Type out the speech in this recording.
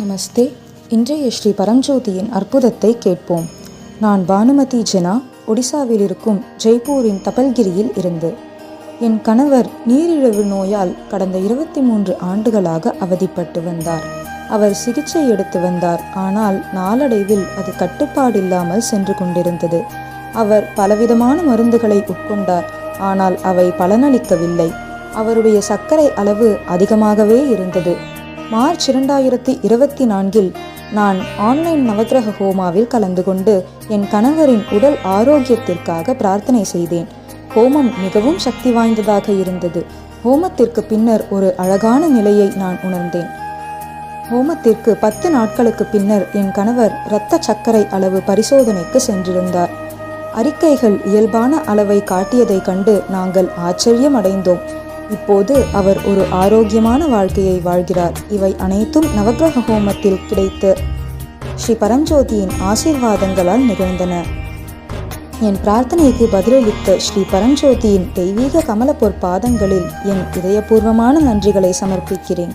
நமஸ்தே. இன்றைய ஸ்ரீ பரஞ்சோதியின் அற்புதத்தை கேட்போம். நான் பானுமதி ஜெனா ஒடிசாவில் இருக்கும் ஜெய்ப்பூரின் தபல்கிரியில் இருந்து. என் கணவர் நீரிழிவு நோயால் கடந்த இருபத்தி மூன்று ஆண்டுகளாக அவதிப்பட்டு வந்தார். அவர் சிகிச்சை எடுத்து வந்தார். ஆனால் நாளடைவில் அது கட்டுப்பாடில்லாமல் சென்று கொண்டிருந்தது. அவர் பலவிதமான மருந்துகளை உட்கொண்டார். ஆனால் அவை பலனளிக்கவில்லை. அவருடைய சர்க்கரை அளவு அதிகமாகவே இருந்தது. மார்ச் இரண்டாயிரத்தி இருபத்தி நான்கில் நான் ஆன்லைன் நவகிரக ஹோமாவில் கலந்து கொண்டு என் கணவரின் உடல் ஆரோக்கியத்திற்காக பிரார்த்தனை செய்தேன். ஹோமம் மிகவும் சக்தி வாய்ந்ததாக இருந்தது. ஹோமத்திற்கு பின்னர் ஒரு அழகான நிலையை நான் உணர்ந்தேன். ஹோமத்திற்கு பத்து நாட்களுக்கு பின்னர் என் கணவர் இரத்த சர்க்கரை அளவு பரிசோதனைக்கு சென்றிருந்தார். அறிக்கைகள் இயல்பான அளவை காட்டியதைக் கண்டு நாங்கள் ஆச்சரியம் அடைந்தோம் இப்போது அவர் ஒரு ஆரோக்கியமான வாழ்க்கையை வாழ்கிறார். இவை அனைத்தும் நவக்கிரக ஹோமத்தில் கிடைத்து ஸ்ரீ பரஞ்சோதியின் ஆசீர்வாதங்களால் நிகழ்ந்தன என் பிரார்த்தனைக்கு பதிலளித்த ஸ்ரீ பரஞ்சோதியின் தெய்வீக கமல பொற்பாதங்களில் என் இதயபூர்வமான நன்றிகளை சமர்ப்பிக்கிறேன்.